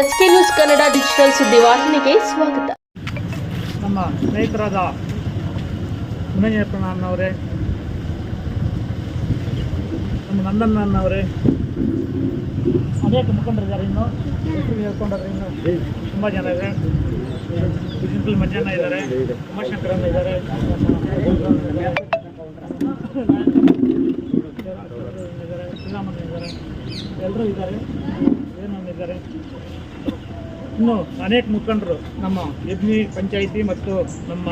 S K news Kannada digital ಸುದ್ದಿವಾಹಿನಿಗೆ ಸ್ವಾಗತ. ನಮ್ಮ ಸ್ನೇಹಿತರಾದ ಅವರೇ ನಮ್ಮ ನಂದಣ್ಣ ಅಣ್ಣವರೇ ಅನೇಕ ಮುಖಂಡರಿದ್ದಾರೆ ಇನ್ನು ಹೇಳ್ಕೊಂಡ್ರೆ ಇನ್ನು ತುಂಬ ಜನ ಇದೆ ಸಿಂಪಲ್ ಮಂಜಣ್ಣ ಇದ್ದಾರೆ, ಉಮಾಶಂಕರಣ್ಣ ಇದ್ದಾರೆ, ಶ್ರೀರಾಮಣ್ಣ ಇದ್ದಾರೆ, ಎಲ್ಲರೂ ಇದ್ದಾರೆ. ಏನನ್ನ ಇನ್ನು ಅನೇಕ ಮುಖಂಡರು, ನಮ್ಮ ಯಜ್ಞಿ ಪಂಚಾಯಿತಿ ಮತ್ತು ನಮ್ಮ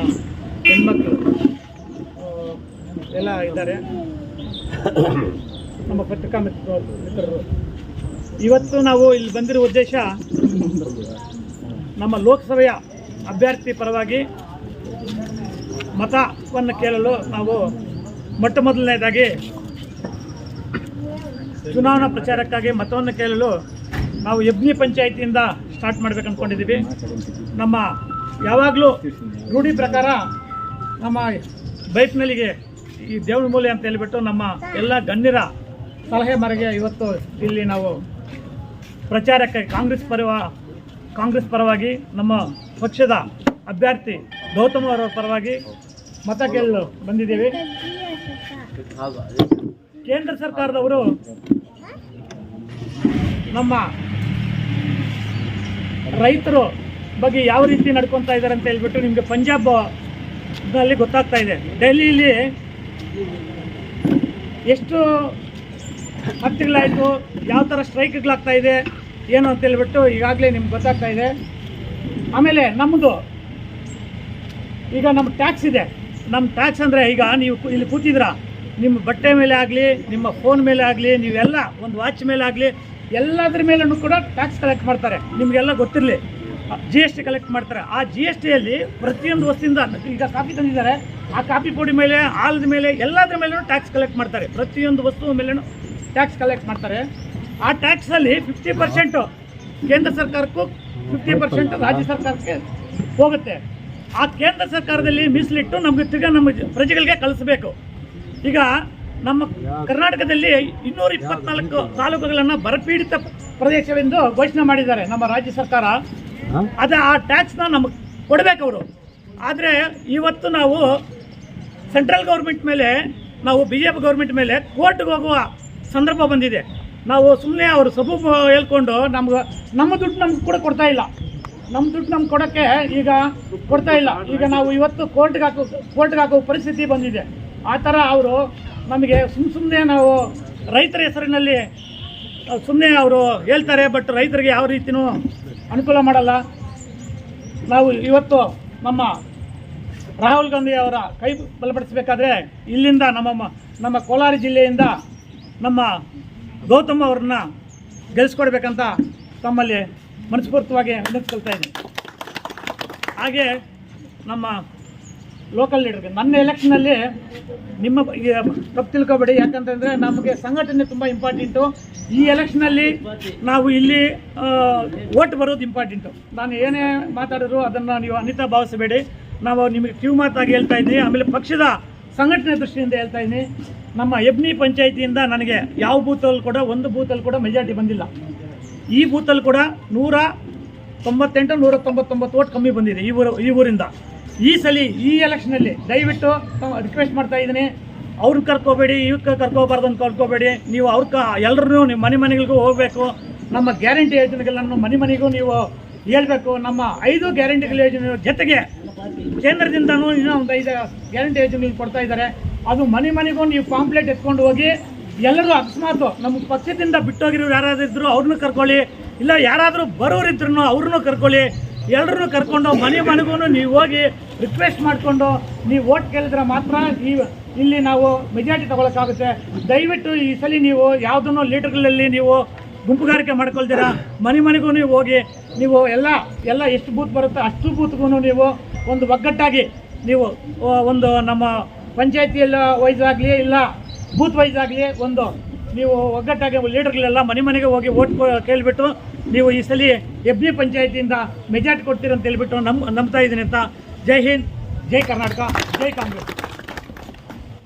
ಹೆಣ್ಮಕ್ಳು ಎಲ್ಲ ಇದ್ದಾರೆ. ನಮ್ಮ ಪತ್ರಿಕಾ ಮಿತ್ರ ಮಿತ್ರರು. ಇವತ್ತು ನಾವು ಇಲ್ಲಿ ಬಂದಿರೋ ಉದ್ದೇಶ ನಮ್ಮ ಲೋಕಸಭೆಯ ಅಭ್ಯರ್ಥಿ ಪರವಾಗಿ ಮತವನ್ನು ಕೇಳಲು ನಾವು ಮೊಟ್ಟ ಮೊದಲನೇದಾಗಿ ಚುನಾವಣಾ ಪ್ರಚಾರಕ್ಕಾಗಿ ಮತವನ್ನು ಕೇಳಲು ನಾವು ಯಬ್ನಿ ಪಂಚಾಯಿತಿಯಿಂದ ಸ್ಟಾರ್ಟ್ ಮಾಡ್ಬೇಕು ಅಂದ್ಕೊಂಡಿದ್ದೀವಿ ನಮ್ಮ ಯಾವಾಗಲೂ ರೂಢಿ ಪ್ರಕಾರ ನಮ್ಮ ಬೈಕ್ನಲ್ಲಿಗೆ ಈ ದೇವ್ರ ಮೂಲೆ ಅಂತ ಹೇಳಿಬಿಟ್ಟು ನಮ್ಮ ಎಲ್ಲ ಗಣ್ಯರ ಸಲಹೆ ಮರೆಗೆ ಇವತ್ತು ಇಲ್ಲಿ ನಾವು ಪ್ರಚಾರಕ್ಕೆ ಕಾಂಗ್ರೆಸ್ ಪರವ, ಕಾಂಗ್ರೆಸ್ ಪರವಾಗಿ ನಮ್ಮ ಪಕ್ಷದ ಅಭ್ಯರ್ಥಿ ಗೌತಮ್ ಅವರ ಪರವಾಗಿ ಮತ ಕೇಳಲು ಬಂದಿದ್ದೀವಿ. ಕೇಂದ್ರ ಸರ್ಕಾರದವರು ನಮ್ಮ ರೈತರು ಬಗ್ಗೆ ಯಾವ ರೀತಿ ನಡ್ಕೊತಾ ಇದ್ದಾರೆ ಅಂತ ಹೇಳ್ಬಿಟ್ಟು ನಿಮಗೆ ಪಂಜಾಬ್ನಲ್ಲಿ ಗೊತ್ತಾಗ್ತಾ ಇದೆ. ಡೆಲ್ಲಿಲಿ ಎಷ್ಟು ಹತ್ತಿಗಳಾಯಿತು ಯಾವ ಥರ ಸ್ಟ್ರೈಕ್ಗಳಾಗ್ತಾ ಇದೆ, ಏನು ಅಂತ ಹೇಳ್ಬಿಟ್ಟು ಈಗಾಗಲೇ ನಿಮ್ಗೆ ಗೊತ್ತಾಗ್ತಾ ಇದೆ. ಆಮೇಲೆ ನಮ್ಮದು ಈಗ ನಮ್ಮ ಟ್ಯಾಕ್ಸ್ ಇದೆ. ನಮ್ಮ ಟ್ಯಾಕ್ಸ್ ಅಂದರೆ ಈಗ ನೀವು ಇಲ್ಲಿ ಕೂತಿದ್ರ ನಿಮ್ಮ ಬಟ್ಟೆ ಮೇಲೆ ಆಗಲಿ, ನಿಮ್ಮ ಫೋನ್ ಮೇಲೆ ಆಗಲಿ, ನೀವೆಲ್ಲ ಒಂದು ವಾಚ್ ಮೇಲೆ ಆಗಲಿ ಎಲ್ಲದ್ರ ಮೇಲೂ ಕೂಡ ಟ್ಯಾಕ್ಸ್ ಕಲೆಕ್ಟ್ ಮಾಡ್ತಾರೆ. ನಿಮಗೆಲ್ಲ ಗೊತ್ತಿರಲಿ. ಜಿ ಎಸ್ ಟಿ ಕಲೆಕ್ಟ್ ಮಾಡ್ತಾರೆ. ಆ ಜಿ ಎಸ್ ಟಿಯಲ್ಲಿ ಪ್ರತಿಯೊಂದು ವಸ್ತುವಿಂದ ಈಗ ಕಾಫಿ ತಂದಿದ್ದಾರೆ. ಆ ಕಾಫಿ ಪುಡಿ ಮೇಲೆ, ಹಾಲದ ಮೇಲೆ, ಎಲ್ಲದ್ರ ಮೇಲೂ ಟ್ಯಾಕ್ಸ್ ಕಲೆಕ್ಟ್ ಮಾಡ್ತಾರೆ. ಪ್ರತಿಯೊಂದು ವಸ್ತುವ ಮೇಲೂ ಟ್ಯಾಕ್ಸ್ ಕಲೆಕ್ಟ್ ಮಾಡ್ತಾರೆ. ಆ ಟ್ಯಾಕ್ಸಲ್ಲಿ ಫಿಫ್ಟಿ ಪರ್ಸೆಂಟು ಕೇಂದ್ರ ಸರ್ಕಾರಕ್ಕೂ ಫಿಫ್ಟಿ ಪರ್ಸೆಂಟ್ ರಾಜ್ಯ ಸರ್ಕಾರಕ್ಕೆ ಹೋಗುತ್ತೆ. ಆ ಕೇಂದ್ರ ಸರ್ಕಾರದಲ್ಲಿ ಮೀಸಲಿಟ್ಟು ನಮಗೆ ತಿರ್ಗಾ ನಮ್ಮ ಪ್ರಜೆಗಳಿಗೆ ಕಳಿಸ್ಬೇಕು. ಈಗ ನಮ್ಮ ಕರ್ನಾಟಕದಲ್ಲಿ ಇನ್ನೂರ ಇಪ್ಪತ್ನಾಲ್ಕು ತಾಲೂಕುಗಳನ್ನು ಬರಪೀಡಿತ ಪ್ರದೇಶವೆಂದು ಘೋಷಣೆ ಮಾಡಿದ್ದಾರೆ ನಮ್ಮ ರಾಜ್ಯ ಸರ್ಕಾರ. ಅದ ಆ ಟ್ಯಾಕ್ಸ್ನ ನಮಗೆ ಕೊಡಬೇಕು ಅವರು. ಆದರೆ ಇವತ್ತು ನಾವು ಸೆಂಟ್ರಲ್ ಗೌರ್ಮೆಂಟ್ ಮೇಲೆ ನಾವು ಬಿ ಜೆ ಪಿ ಗೌರ್ಮೆಂಟ್ ಮೇಲೆ ಕೋರ್ಟ್ಗೆ ಹೋಗುವ ಸಂದರ್ಭ ಬಂದಿದೆ. ನಾವು ಸುಮ್ಮನೆ ಅವರು ಸಬು ಹೇಳ್ಕೊಂಡು ನಮ್ಗೆ ನಮ್ಮ ದುಡ್ಡು ನಮ್ಗೆ ಕೂಡ ಕೊಡ್ತಾ ಇಲ್ಲ. ನಮ್ಮ ದುಡ್ಡು ನಮ್ಗೆ ಕೊಡೋಕ್ಕೆ ಈಗ ಕೊಡ್ತಾ ಇಲ್ಲ. ಈಗ ನಾವು ಇವತ್ತು ಕೋರ್ಟ್ಗೆ ಹಾಕೋ ಕೋರ್ಟ್ಗೆ ಹಾಕೋ ಪರಿಸ್ಥಿತಿ ಬಂದಿದೆ. ಆ ಥರ ಅವರು ನಮಗೆ ಸುಮ್ಮ ಸುಮ್ಮನೆ ನಾವು ರೈತರ ಹೆಸರಿನಲ್ಲಿ ಸುಮ್ಮನೆ ಅವರು ಹೇಳ್ತಾರೆ ಬಟ್ ರೈತರಿಗೆ ಯಾವ ರೀತಿಯೂ ಅನುಕೂಲ ಮಾಡಲ್ಲ. ನಾವು ಇವತ್ತು ನಮ್ಮ ರಾಹುಲ್ ಗಾಂಧಿ ಅವರ ಕೈ ಬಲಪಡಿಸಬೇಕಾದ್ರೆ ಇಲ್ಲಿಂದ ನಮ್ಮ ನಮ್ಮ ಕೋಲಾರ ಜಿಲ್ಲೆಯಿಂದ ನಮ್ಮ ಗೌತಮ್ ಅವ್ರನ್ನ ಗೆಲ್ಲಿಸ್ಕೊಡ್ಬೇಕಂತ ತಮ್ಮಲ್ಲಿ ಮನಸ್ಫೂರ್ತವಾಗಿ ವಿನಂತಿಸ್ಕೊಳ್ತಾ ಇದ್ದೀನಿ. ಹಾಗೆ ನಮ್ಮ ಲೋಕಲ್ ಲೀಡರ್ಗೆ ನನ್ನ ಎಲೆಕ್ಷನಲ್ಲಿ ನಿಮ್ಮ ತಪ್ಪು ತಿಳ್ಕೊಬೇಡಿ. ಯಾಕಂತಂದರೆ ನಮಗೆ ಸಂಘಟನೆ ತುಂಬ ಇಂಪಾರ್ಟೆಂಟು ಈ ಎಲೆಕ್ಷನಲ್ಲಿ ನಾವು ಇಲ್ಲಿ ಓಟ್ ಬರೋದು ಇಂಪಾರ್ಟೆಂಟು ನಾನು ಏನೇ ಮಾತಾಡಿದ್ರು ಅದನ್ನು ನೀವು ಅನಿತಾ ಭಾವಿಸಬೇಡಿ. ನಾವು ನಿಮಗೆ ಕಿವು ಮಾತಾಗಿ ಹೇಳ್ತಾ ಇದ್ದೀನಿ. ಆಮೇಲೆ ಪಕ್ಷದ ಸಂಘಟನೆ ದೃಷ್ಟಿಯಿಂದ ಹೇಳ್ತಾ ಇದ್ದೀನಿ. ನಮ್ಮ ಎಬ್ನಿ ಪಂಚಾಯಿತಿಯಿಂದ ನನಗೆ ಯಾವ ಬೂತಲ್ಲಿ ಕೂಡ, ಒಂದು ಬೂತಲ್ಲಿ ಕೂಡ ಮೆಜಾರಿಟಿ ಬಂದಿಲ್ಲ. ಈ ಬೂತಲ್ಲಿ ಕೂಡ ನೂರ ತೊಂಬತ್ತೆಂಟು, ನೂರ ತೊಂಬತ್ತೊಂಬತ್ತು ಓಟ್ ಕಮ್ಮಿ ಬಂದಿದೆ ಈ ಊರು, ಈ ಊರಿಂದ. ಈ ಸಲ ಈ ಎಲೆಕ್ಷನಲ್ಲಿ ದಯವಿಟ್ಟು ರಿಕ್ವೆಸ್ಟ್ ಮಾಡ್ತಾ ಇದ್ದೀನಿ. ಅವ್ರನ್ನ ಕರ್ಕೋಬೇಡಿ ಇವಕ್ಕೆ ಕರ್ಕೋಬಾರ್ದು ಅಂತ ಕರ್ಕೋಬೇಡಿ. ನೀವು ಅವ್ರ ಕ ಎಲ್ಲರೂ ನಿಮ್ಮ ಮನೆ ಮನೆಗಳಿಗೂ ಹೋಗಬೇಕು. ನಮ್ಮ ಗ್ಯಾರಂಟಿ ಯೋಜನೆಗಳನ್ನು ಮನೆ ಮನೆಗೂ ನೀವು ಹೇಳ್ಬೇಕು. ನಮ್ಮ ಐದು ಗ್ಯಾರಂಟಿಗಳ ಯೋಜನೆ ಜೊತೆಗೆ ಕೇಂದ್ರದಿಂದನೂ ಇನ್ನೂ ಒಂದು ಐದು ಗ್ಯಾರಂಟಿ ಯೋಜನೆಗಳು ಕೊಡ್ತಾ ಇದ್ದಾರೆ. ಅದು ಮನೆ ಮನೆಗೂ ನೀವು ಪಾಂಪ್ಲೆಟ್ ಎತ್ಕೊಂಡು ಹೋಗಿ ಎಲ್ಲರೂ ಅಕಸ್ಮಾತ್ ನಮ್ಮ ಪಕ್ಷದಿಂದ ಬಿಟ್ಟೋಗಿರೋರು ಯಾರಾದ್ರೂ ಅವ್ರನ್ನೂ ಕರ್ಕೊಳ್ಳಿ. ಇಲ್ಲ ಯಾರಾದರೂ ಬರೋರಿದ್ರು ಅವ್ರನ್ನೂ ಕರ್ಕೊಳ್ಳಿ. ಎಲ್ಲರನ್ನೂ ಕರ್ಕೊಂಡು ಮನೆ ಮನೆಗೂ ನೀವು ಹೋಗಿ ರಿಕ್ವೆಸ್ಟ್ ಮಾಡಿಕೊಂಡು ನೀವು ಓಟ್ ಕೇಳಿದ್ರೆ ಮಾತ್ರ ಈ ಇಲ್ಲಿ ನಾವು ಮೆಜಾರಿಟಿ ತಗೊಳಕ್ಕಾಗುತ್ತೆ. ದಯವಿಟ್ಟು ಈ ಸಲ ನೀವು ಯಾವುದನ್ನು ಲೀಡರ್ಗಳಲ್ಲಿ ನೀವು ಗುಂಪುಗಾರಿಕೆ ಮಾಡ್ಕೊಳ್ತೀರಾ? ಮನೆ ಮನೆಗೂ ನೀವು ಹೋಗಿ ನೀವು ಎಲ್ಲ ಎಲ್ಲ ಎಷ್ಟು ಬೂತ್ ಬರುತ್ತೋ ಅಷ್ಟು ಬೂತ್ಗೂ ನೀವು ಒಂದು ಒಗ್ಗಟ್ಟಾಗಿ ನೀವು ಒಂದು ನಮ್ಮ ಪಂಚಾಯತಿಯಲ್ಲ ವೈಸ್ ಆಗಲಿ, ಇಲ್ಲ ಬೂತ್ ವೈಸ್ ಆಗಲಿ ಒಂದು ನೀವು ಒಗ್ಗಟ್ಟಾಗಿ ಲೀಡರ್ಗಳೆಲ್ಲ ಮನೆ ಮನೆಗೆ ಹೋಗಿ ಓಟ್ ಕೇಳಿಬಿಟ್ಟು ನೀವು ಈ ಸಲ ಎಫ್ ಬಿ ಪಂಚಾಯತಿಯಿಂದ ಮೆಜಾರ್ಟಿ ಕೊಡ್ತೀರಂತ ಹೇಳ್ಬಿಟ್ಟು ನಮ್ ನಂಬ್ತಾ ಇದ್ದೀನಿ ಅಂತ. ಜೈ ಹಿಂದ್, ಜೈ ಕರ್ನಾಟಕ, ಜೈ ಕಾಂಗ್ರೆಸ್.